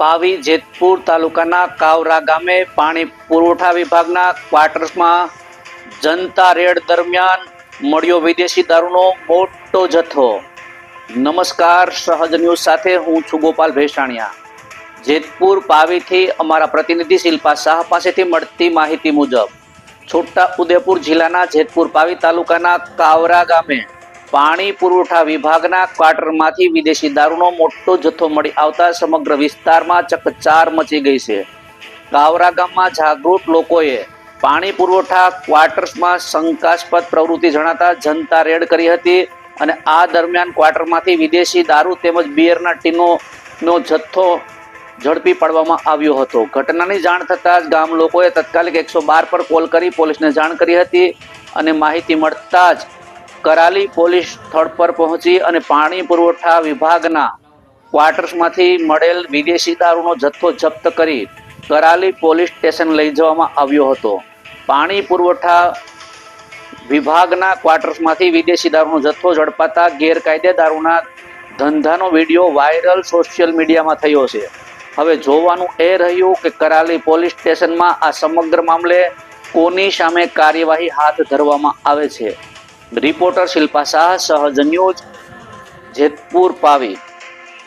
પાવી જેતપુર તાલુકાના કાવરા ગામે પાણી પુરવઠા વિભાગના ક્વાર્ટર્સમાં જનતા રેડ દરમિયાન મળ્યો વિદેશી દારૂનો મોટો જથ્થો. નમસ્કાર, સહજ ન્યૂઝ સાથે હું છું ગોપાલ ભેસાણિયા. જેતપુર પાવીથી અમારા પ્રતિનિધિ શિલ્પા શાહ પાસેથી મળતી માહિતી મુજબ, છોટા ઉદેપુર જિલ્લાના જેતપુર પાવી તાલુકાના કાવરા ગામે પાણી પુરવઠા વિભાગના ક્વાર્ટરમાંથી વિદેશી દારૂનો મોટો જથ્થો મળી આવતા સમગ્ર વિસ્તારમાં ચકચાર મચી ગઈ છે. કાવરા ગામમાં જાગૃત લોકોએ પાણી પુરવઠા ક્વાર્ટર્સમાં શંકાસ્પદ પ્રવૃત્તિ જણાતા જનતા રેડ કરી હતી અને આ દરમિયાન ક્વાર્ટરમાંથી વિદેશી દારૂ તેમજ બિયરના ટીનોનો જથ્થો ઝડપી પાડવામાં આવ્યો હતો. ઘટનાની જાણ થતાં જ ગામ લોકોએ તત્કાલિક એકસો બાર પર કોલ કરી પોલીસને જાણ કરી હતી અને માહિતી મળતા જ કરાલી પોલીસ સ્થળ પર પહોંચી અને પાણી પુરવઠા વિભાગના ક્વાર્ટર્સમાંથી મળેલ વિદેશી દારૂનો જથ્થો જપ્ત કરી કરાલી પોલીસ સ્ટેશન લઈ જવામાં આવ્યો હતો. પાણી પુરવઠા વિભાગના ક્વાર્ટર્સમાંથી વિદેશી દારૂનો જથ્થો ઝડપાતા ગેરકાયદે દારૂના ધંધાનો વીડિયો વાયરલ સોશિયલ મીડિયામાં થયો છે. હવે જોવાનું એ રહ્યું કે કરાલી પોલીસ સ્ટેશનમાં આ સમગ્ર મામલે કોની સામે કાર્યવાહી હાથ ધરવામાં આવે છે? રિપોર્ટર શિલ્પા શાહ સહજ ન્યૂઝ જેતપુર પાવી.